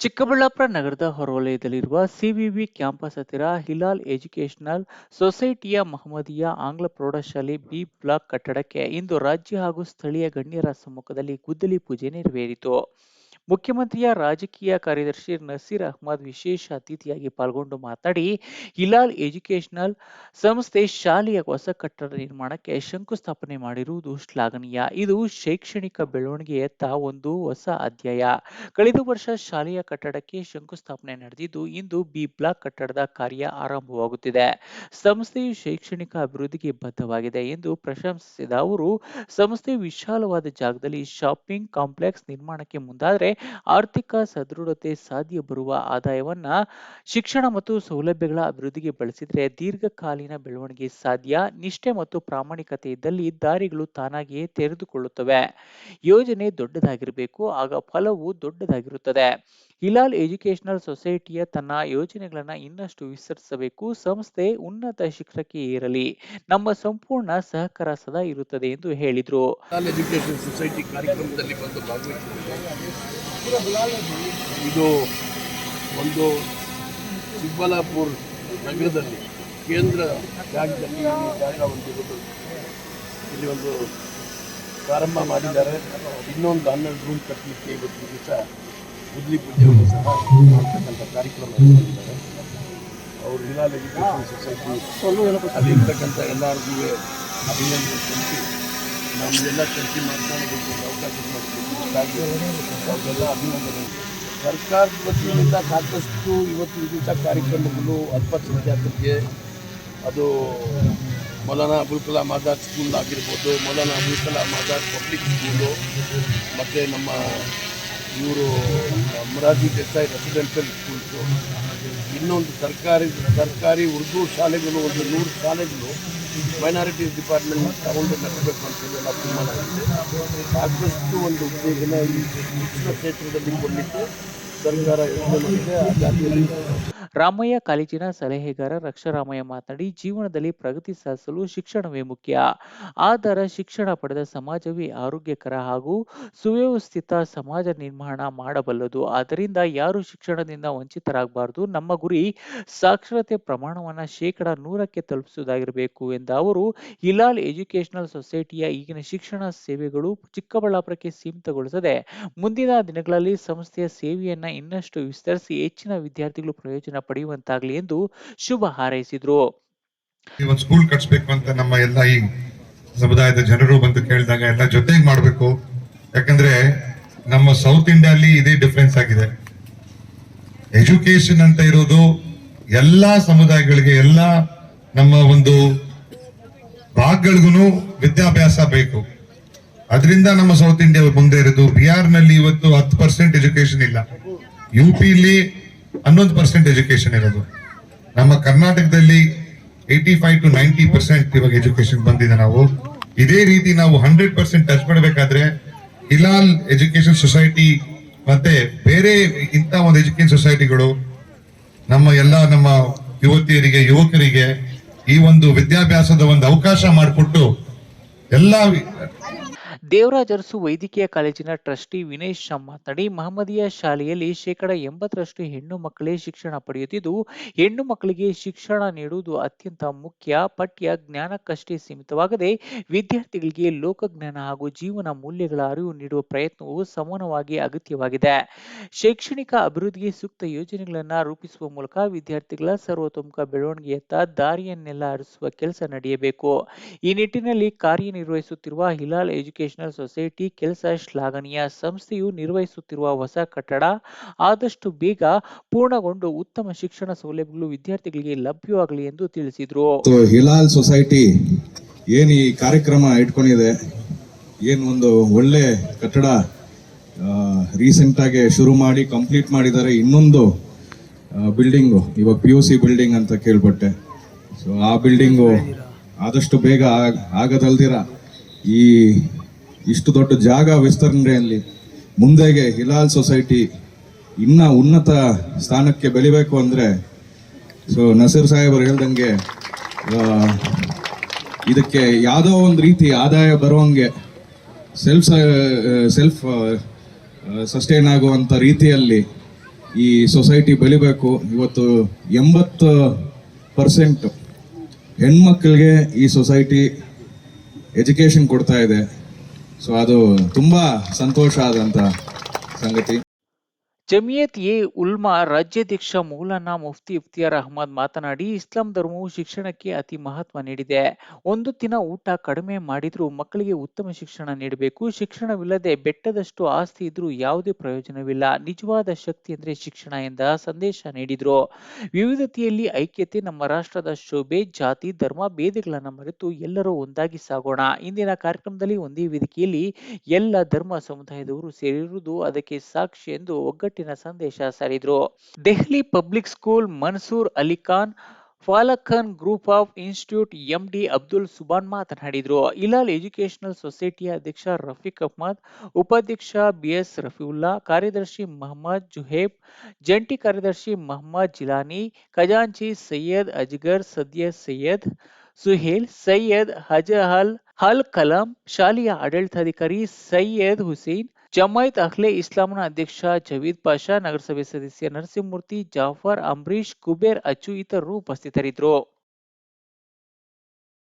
ಚಿಕ್ಕಬಳ್ಳಾಪುರ ನಗರದ ಹೊರವಲಯದಲ್ಲಿರುವ CVV campus ಹತ್ತಿರ Hilal educational ಸೊಸೈಟಿಯ ಮಹಮ್ಮದಿಯ ಆಂಗ್ಲ ಪ್ರೌಢಶಾಲೆ ಬಿ ಬ್ಲಾಕ್ ಕಟ್ಟಡಕ್ಕೆ ಇಂದು ರಾಜ್ಯ ಹಾಗೂ ಸ್ಥಳೀಯ ಗಣ್ಯರ ಸಮ್ಮುಖದಲ್ಲಿ ಗುದ್ದಲಿ ಪೂಜೆ ನೆರವೇರಿತು. ಮುಖ್ಯಮಂತ್ರಿಯ ರಾಜಕೀಯ ಕಾರ್ಯದರ್ಶಿ ನಸೀರ್ ಅಹ್ಮದ್ ವಿಶೇಷ ಅತಿಥಿಯಾಗಿ ಪಾಲ್ಗೊಂಡು ಮಾತನಾಡಿ ಹಿಲಾಲ್ ಎಜುಕೇಷನಲ್ ಸಂಸ್ಥೆ ಶಾಲೆಯ ಹೊಸ ಕಟ್ಟಡ ನಿರ್ಮಾಣಕ್ಕೆ ಶಂಕುಸ್ಥಾಪನೆ ಮಾಡಿರುವುದು ಶ್ಲಾಘನೀಯ. ಇದು ಶೈಕ್ಷಣಿಕ ಬೆಳವಣಿಗೆಯತ್ತ ಒಂದು ಹೊಸ ಅಧ್ಯಾಯ. ಕಳೆದ ವರ್ಷ ಶಾಲೆಯ ಕಟ್ಟಡಕ್ಕೆ ಶಂಕುಸ್ಥಾಪನೆ ನಡೆದಿದ್ದು, ಇಂದು ಬಿ ಬ್ಲಾಕ್ ಕಟ್ಟಡದ ಕಾರ್ಯ ಆರಂಭವಾಗುತ್ತಿದೆ. ಸಂಸ್ಥೆಯು ಶೈಕ್ಷಣಿಕ ಅಭಿವೃದ್ಧಿಗೆ ಬದ್ಧವಾಗಿದೆ ಎಂದು ಪ್ರಶಂಸಿಸಿದ ಅವರು, ಸಂಸ್ಥೆ ವಿಶಾಲವಾದ ಜಾಗದಲ್ಲಿ ಶಾಪಿಂಗ್ ಕಾಂಪ್ಲೆಕ್ಸ್ ನಿರ್ಮಾಣಕ್ಕೆ ಮುಂದಾದರೆ ಆರ್ಥಿಕ ಸದೃಢತೆ ಸಾಧ್ಯ ಬರುವ ಆದಾಯವನ್ನ ಶಿಕ್ಷಣ ಮತ್ತು ಸೌಲಭ್ಯಗಳ ಅಭಿವೃದ್ಧಿಗೆ ಬಳಸಿದ್ರೆ ದೀರ್ಘಕಾಲೀನ ಬೆಳವಣಿಗೆ ಸಾಧ್ಯ, ನಿಷ್ಠೆ ಮತ್ತು ಪ್ರಾಮಾಣಿಕತೆ ಇದ್ದಲ್ಲಿ ದಾರಿಗಳು ತಾನಾಗಿಯೇ ತೆರೆದುಕೊಳ್ಳುತ್ತವೆ. ಯೋಜನೆ ದೊಡ್ಡದಾಗಿರಬೇಕು, ಆಗ ಫಲವು ದೊಡ್ಡದಾಗಿರುತ್ತದೆ. ಹಿಲಾಲ್ ಎಜುಕೇಶನಲ್ ಸೊಸೈಟಿಯ ತನ್ನ ಯೋಜನೆಗಳನ್ನು ಇನ್ನಷ್ಟು ವಿಸ್ತರಿಸಬೇಕು, ಸಂಸ್ಥೆ ಉನ್ನತ ಶಿಕ್ಷಣಕ್ಕೆ ಏರಲಿ, ನಮ್ಮ ಸಂಪೂರ್ಣ ಸಹಕಾರ ಸದಾ ಇರುತ್ತದೆ ಎಂದು ಹೇಳಿದರು. ಇದು ಒಂದು ಚಿಕ್ಕಬಳ್ಳಾಪುರ ನಗರದಲ್ಲಿ ಕೇಂದ್ರ ಜಾಗದಲ್ಲಿ ಜಾಗ ಹೊಂದಿರುವುದು ಇಲ್ಲಿ ಒಂದು ಪ್ರಾರಂಭ ಮಾಡಿದ್ದಾರೆ. ಇನ್ನೊಂದು ಹನ್ನೆರಡು ರೂಮ್ ಕಟ್ಟಲಿಕ್ಕೆ ಇವತ್ತು ದಿವಸ ಗುದ್ಲಿ ಪೂಜೆಯನ್ನು ಸಹ ಮಾಡ್ತಕ್ಕಂಥ ಕಾರ್ಯಕ್ರಮ ಮಾಡಿದ್ದಾರೆ ಅವರು ಹಿಲಾಲ್ ಎಜುಕೇಷನ್ ಸೊಸೈಟಿ ಅಲ್ಲಿ ಇರ್ತಕ್ಕಂಥ ಎಲ್ಲರಿಗೂ ಅಭಿನಂದನೆ ಸಲ್ಲಿಸಿ ನಮಗೆಲ್ಲ ಚರ್ಚೆ ಅವಕಾಶ ಅವರೆಲ್ಲ ಅಭಿನಂದನೆ. ಸರ್ಕಾರದ ವತಿಯಿಂದ ಸಾಕಷ್ಟು ಇವತ್ತು ಇಂಥ ಕಾರ್ಯಕ್ರಮಗಳು ಅಲ್ಪಸಂಖ್ಯಾತರಿಗೆ ಅದು ಮೌಲಾನಾ ಅಬುಲ್ ಕಲಾಂ ಆಜಾದ್ ಸ್ಕೂಲ್ ಆಗಿರ್ಬೋದು, ಮೌಲಾನಾ ಅಬುಲ್ ಕಲಾಂ ಆಜಾದ್ ಪಬ್ಲಿಕ್ ಸ್ಕೂಲು ಮತ್ತು ನಮ್ಮ ಇವರು ಮೊರಾರ್ಜಿ ದೇಸಾಯಿ ರೆಸಿಡೆನ್ಷಿಯಲ್ ಸ್ಕೂಲ್ಸು ಇನ್ನೊಂದು ಸರ್ಕಾರಿ ಸರ್ಕಾರಿ ಉರ್ದು ಶಾಲೆಗಳು, ಒಂದು ನೂರು ಶಾಲೆಗಳು ಮೈನಾರಿಟೀಸ್ ಡಿಪಾರ್ಟ್ಮೆಂಟ್ ತಗೊಂಡು ನಡೆಸಬೇಕು ಅಂತೇಳಿ ಎಲ್ಲ ತೀರ್ಮಾನ ಆಗಿದೆ. ಸಾಕಷ್ಟು ಒಂದು ಉತ್ತೇಜನ ಈ ಶಿಕ್ಷಣ ಕ್ಷೇತ್ರದಲ್ಲಿ ಕೊಡಲಿಕ್ಕೆ ಸರ್ಕಾರ ಯೋಚನೆ ಮಾಡಿದೆ. ಆ ಜಾತಿಯಲ್ಲಿ ರಾಮಯ್ಯ ಕಾಲೇಜಿನ ಸಲಹೆಗಾರ ರಕ್ಷರಾಮಯ್ಯ ಮಾತನಾಡಿ, ಜೀವನದಲ್ಲಿ ಪ್ರಗತಿ ಸಾಧಿಸಲು ಶಿಕ್ಷಣವೇ ಮುಖ್ಯ. ಆದರ ಶಿಕ್ಷಣ ಪಡೆದ ಸಮಾಜವೇ ಆರೋಗ್ಯಕರ ಹಾಗೂ ಸುವ್ಯವಸ್ಥಿತ ಸಮಾಜ ನಿರ್ಮಾಣ ಮಾಡಬಲ್ಲದು. ಆದ್ದರಿಂದ ಯಾರು ಶಿಕ್ಷಣದಿಂದ ವಂಚಿತರಾಗಬಾರದು? ನಮ್ಮ ಗುರಿ ಸಾಕ್ಷರತೆ ಪ್ರಮಾಣವನ್ನು ಶೇಕಡ ನೂರಕ್ಕೆ ತಲುಪಿಸುವುದಾಗಿರಬೇಕು ಎಂದ ಅವರು, ಹಿಲಾಲ್ ಎಜುಕೇಷನಲ್ ಸೊಸೈಟಿಯ ಈಗಿನ ಶಿಕ್ಷಣ ಸೇವೆಗಳು ಚಿಕ್ಕಬಳ್ಳಾಪುರಕ್ಕೆ ಸೀಮಿತಗೊಳಿಸದೆ, ಮುಂದಿನ ದಿನಗಳಲ್ಲಿ ಸಂಸ್ಥೆಯ ಸೇವೆಯನ್ನು ಇನ್ನಷ್ಟು ವಿಸ್ತರಿಸಿ ಹೆಚ್ಚಿನ ವಿದ್ಯಾರ್ಥಿಗಳು ಪ್ರಯೋಜನ ಪಡೆಯುವಂತಾಗಲಿ ಎಂದು ಶುಭ ಹಾರೈಸಿದ್ರು. ಒಂದು ಸ್ಕೂಲ್ ಕಟ್ಸ್ಬೇಕು ಅಂತ ನಮ್ಮ ಎಲ್ಲ ಈ ಸಮುದಾಯದ ಜನರು ಬಂದು ಕೇಳಿದಾಗ ಎಲ್ಲ ಜೊತೆಗೆ ಮಾಡಬೇಕು. ಯಾಕಂದ್ರೆ ನಮ್ಮ ಸೌತ್ ಇಂಡಿಯಾಲಿ ಇದೇ ಡಿಫ್ರೆನ್ಸ್ ಆಗಿದೆ. ಎಜುಕೇಶನ್ ಅಂತ ಇರೋದು ಎಲ್ಲಾ ಸಮುದಾಯಗಳಿಗೆ, ಎಲ್ಲ ನಮ್ಮ ಒಂದು ಭಾಗಗಳಿಗೂ ವಿದ್ಯಾಭ್ಯಾಸ ಬೇಕು. ಅದರಿಂದ ನಮ್ಮ ಸೌತ್ ಇಂಡಿಯಾ ಮುಂದೆ ಇರೋದು. ಬಿಹಾರ್ನಲ್ಲಿ ಇವತ್ತು ಹತ್ತು ಪರ್ಸೆಂಟ್ ಎಜುಕೇಶನ್ ಇಲ್ಲ. ಯು ಪಿಲಿ ಹನ್ನೊಂದು ಪರ್ಸೆಂಟ್ ಎಜುಕೇಶನ್ ಇರೋದು. ನಮ್ಮ ಕರ್ನಾಟಕದಲ್ಲಿ eighty five to ninety percent ಇವಾಗ ಎಜುಕೇಶನ್ ಬಂದಿದೆ ನಾವು. ಇದೇ ರೀತಿ ನಾವು ಹಂಡ್ರೆಡ್ ಪರ್ಸೆಂಟ್ ಟಚ್ ಮಾಡಬೇಕಾದ್ರೆ ಹಿಲಾಲ್ ಎಜುಕೇಶನ್ ಸೊಸೈಟಿ ಮತ್ತೆ ಬೇರೆ ಇಂಥ ಒಂದು ಎಜುಕೇಶನ್ ಸೊಸೈಟಿಗಳು ನಮ್ಮ ಎಲ್ಲ ನಮ್ಮ ಯುವತಿಯರಿಗೆ, ಯುವಕರಿಗೆ ಈ ಒಂದು ವಿದ್ಯಾಭ್ಯಾಸದ ಒಂದು ಅವಕಾಶ ಮಾಡಿಕೊಟ್ಟು ಎಲ್ಲ ದೇವರಾಜ್ ಅರಸು ವೈದ್ಯಕೀಯ ಕಾಲೇಜಿನ ಟ್ರಸ್ಟಿ ವಿನಯ್ ಶಾ ಮಾತನಾಡಿ ಮಹಮ್ಮದಿಯ ಶಾಲೆಯಲ್ಲಿ ಶೇಕಡ ಎಂಬತ್ತರಷ್ಟು ಹೆಣ್ಣು ಮಕ್ಕಳೇ ಶಿಕ್ಷಣ ಪಡೆಯುತ್ತಿದ್ದು, ಹೆಣ್ಣು ಮಕ್ಕಳಿಗೆ ಶಿಕ್ಷಣ ನೀಡುವುದು ಅತ್ಯಂತ ಮುಖ್ಯ. ಪಠ್ಯ ಜ್ಞಾನಕ್ಕಷ್ಟೇ ಸೀಮಿತವಾಗದೆ ವಿದ್ಯಾರ್ಥಿಗಳಿಗೆ ಲೋಕಜ್ಞಾನ ಹಾಗೂ ಜೀವನ ಮೌಲ್ಯಗಳ ಅರಿವು ನೀಡುವ ಪ್ರಯತ್ನವು ಸಮಾನವಾಗಿ ಅಗತ್ಯವಾಗಿದೆ. ಶೈಕ್ಷಣಿಕ ಅಭಿವೃದ್ಧಿಗೆ ಸೂಕ್ತ ಯೋಜನೆಗಳನ್ನು ರೂಪಿಸುವ ಮೂಲಕ ವಿದ್ಯಾರ್ಥಿಗಳ ಸರ್ವತೋಮುಖ ಬೆಳವಣಿಗೆಯತ್ತ ದಾರಿಯನ್ನೆಲ್ಲ ಹರಿಸುವ ಕೆಲಸ ನಡೆಯಬೇಕು. ಈ ನಿಟ್ಟಿನಲ್ಲಿ ಕಾರ್ಯನಿರ್ವಹಿಸುತ್ತಿರುವ ಹಿಲಾಲ್ ಎಜುಕೇಷನಲ್ ಸೊಸೈಟಿ ಕೆಲಸ ಶ್ಲಾಘನೀಯ ಸಂಸ್ಥೆಯು ನಿರ್ವಹಿಸುತ್ತಿರುವ ಹೊಸ ಕಟ್ಟಡ ಆದಷ್ಟು ಬೇಗ ಪೂರ್ಣಗೊಂಡು ಉತ್ತಮ ಶಿಕ್ಷಣ ಸೌಲಭ್ಯಗಳು ವಿದ್ಯಾರ್ಥಿಗಳಿಗೆ ಲಭ್ಯವಾಗಲಿ ಎಂದು ತಿಳಿಸಿದರು. ಸೊ ಹಿಲಾಲ್ ಸೊಸೈಟಿ ಏನು ಈ ಕಾರ್ಯಕ್ರಮ ಇಟ್ಕೊಂಡಿದೆ? ಏನು ಒಂದು ಒಳ್ಳೆ ಕಟ್ಟಡ ರೀಸೆಂಟಾಗಿ ಶುರು ಮಾಡಿ ಕಂಪ್ಲೀಟ್ ಮಾಡಿದ್ದಾರೆ. ಇನ್ನೊಂದು ಬಿಲ್ಡಿಂಗು ಇವಾಗ ಪಿ ಯು ಸಿ ಬಿಲ್ಡಿಂಗ್ ಅಂತ ಕೇಳ್ಪಟ್ಟೆ. ಸೊ ಆ ಬಿಲ್ಡಿಂಗು ಆದಷ್ಟು ಬೇಗ ಆಗ ಆಗದಲ್ದಿರ? ಈ ಇಷ್ಟು ದೊಡ್ಡ ಜಾಗ ವಿಸ್ತರಣೆಯಲ್ಲಿ ಮುಂದೆಗೆ ಹಿಲಾಲ್ ಸೊಸೈಟಿ ಇನ್ನ ಉನ್ನತ ಸ್ಥಾನಕ್ಕೆ ಬೆಳಿಬೇಕು ಅಂದರೆ ಸೊ ನಸೀರ್ ಸಾಹೇಬರು ಹೇಳ್ದಂಗೆ ಇದಕ್ಕೆ ಯಾವುದೋ ಒಂದು ರೀತಿ ಆದಾಯ ಬರುವಂಗೆ ಸೆಲ್ಫ್ ಸೆಲ್ಫ್ ಸಸ್ಟೈನ್ ಆಗುವಂಥ ರೀತಿಯಲ್ಲಿ ಈ ಸೊಸೈಟಿ ಬೆಳಿಬೇಕು. ಇವತ್ತು ಎಂಬತ್ತು ಪರ್ಸೆಂಟ್ ಹೆಣ್ಮಕ್ಳಿಗೆ ಈ ಸೊಸೈಟಿ ಎಜುಕೇಷನ್ ಕೊಡ್ತಾ ಇದೆ. ಸೊ ಅದು ತುಂಬ ಸಂತೋಷ ಆದಂಥ ಸಂಗತಿ. ಜಮಿಯತ್ ಎ ಉಲ್ಮಾ ರಾಜ್ಯಾಧ್ಯಕ್ಷ ಮೌಲಾನಾ ಮುಫ್ತಿ ಇಫ್ತಿಯಾರ್ ಅಹಮದ್ ಮಾತನಾಡಿ, ಇಸ್ಲಾಂ ಧರ್ಮವು ಶಿಕ್ಷಣಕ್ಕೆ ಅತಿ ಮಹತ್ವ ನೀಡಿದೆ. ಒಂದು ದಿನ ಊಟ ಕಡಿಮೆ ಮಾಡಿದ್ರೂ ಮಕ್ಕಳಿಗೆ ಉತ್ತಮ ಶಿಕ್ಷಣ ನೀಡಬೇಕು. ಶಿಕ್ಷಣವಿಲ್ಲದೆ ಬೆಟ್ಟದಷ್ಟು ಆಸ್ತಿ ಇದ್ರೂ ಯಾವುದೇ ಪ್ರಯೋಜನವಿಲ್ಲ. ನಿಜವಾದ ಶಕ್ತಿ ಅಂದ್ರೆ ಶಿಕ್ಷಣ ಎಂದ ಸಂದೇಶ ನೀಡಿದ್ರು. ವಿವಿಧತೆಯಲ್ಲಿ ಐಕ್ಯತೆ, ನಮ್ಮ ರಾಷ್ಟ್ರದ ಶೋಭೆ, ಜಾತಿ, ಧರ್ಮ, ಭೇದಗಳನ್ನು ಮರೆತು ಎಲ್ಲರೂ ಒಂದಾಗಿ ಸಾಗೋಣ. ಇಂದಿನ ಕಾರ್ಯಕ್ರಮದಲ್ಲಿ ಒಂದೇ ವೇದಿಕೆಯಲ್ಲಿ ಎಲ್ಲ ಧರ್ಮ ಸಮುದಾಯದವರು ಸೇರಿರುವುದು ಅದಕ್ಕೆ ಸಾಕ್ಷಿ ಎಂದು ಒಗ್ಗಟ್ಟಿನ ಸಂದೇಶ ಸಾರಿದ್ರು. Delhi public school Mansoor Ali Khan ಫಾಲಖನ್ group of institute MD Abdul Subhan ಮಾತನಾಡಿದ್ರು. ಇಲಾಲ್ ಎಜುಕೇಷನಲ್ ಸೊಸೈಟಿಯ ಅಧ್ಯಕ್ಷ ರಫೀಕ್ ಅಹ್ಮದ್, ಉಪಾಧ್ಯಕ್ಷ ಬಿಎಸ್ ರಫೀವುಲ್ಲಾ, ಕಾರ್ಯದರ್ಶಿ ಮಹಮ್ಮದ್ ಜುಹೇಬ್, ಜಂಟಿ ಕಾರ್ಯದರ್ಶಿ ಮಹಮ್ಮದ್ ಜಿಲಾನಿ, ಖಜಾಂಚಿ ಸೈಯದ್ ಅಜ್ಗರ್ ಸದ್ಯ ಸೈಯದ್, ಸುಹೇಲ್ ಸೈಯದ್ ಹಜಹಲ್ ಹಲ್ ಕಲಂ, ಶಾಲೆಯ ಆಡಳಿತಾಧಿಕಾರಿ ಸೈಯದ್ ಹುಸೇನ್ ಜಮಾಯಿತ್ ಅಖ್ಲೆ ಇಸ್ಲಾಂನ ಅಧ್ಯಕ್ಷ ಜವೀದ್ ಪಾಷಾ ನಗರಸಭೆ ಸದಸ್ಯ ನರಸಿಂಹಮೂರ್ತಿ ಜಾಫರ್ ಅಂಬರೀಶ್ ಕುಬೇರ್ ಅಚ್ಚು ಇತರರು ಉಪಸ್ಥಿತರಿದ್ದರು.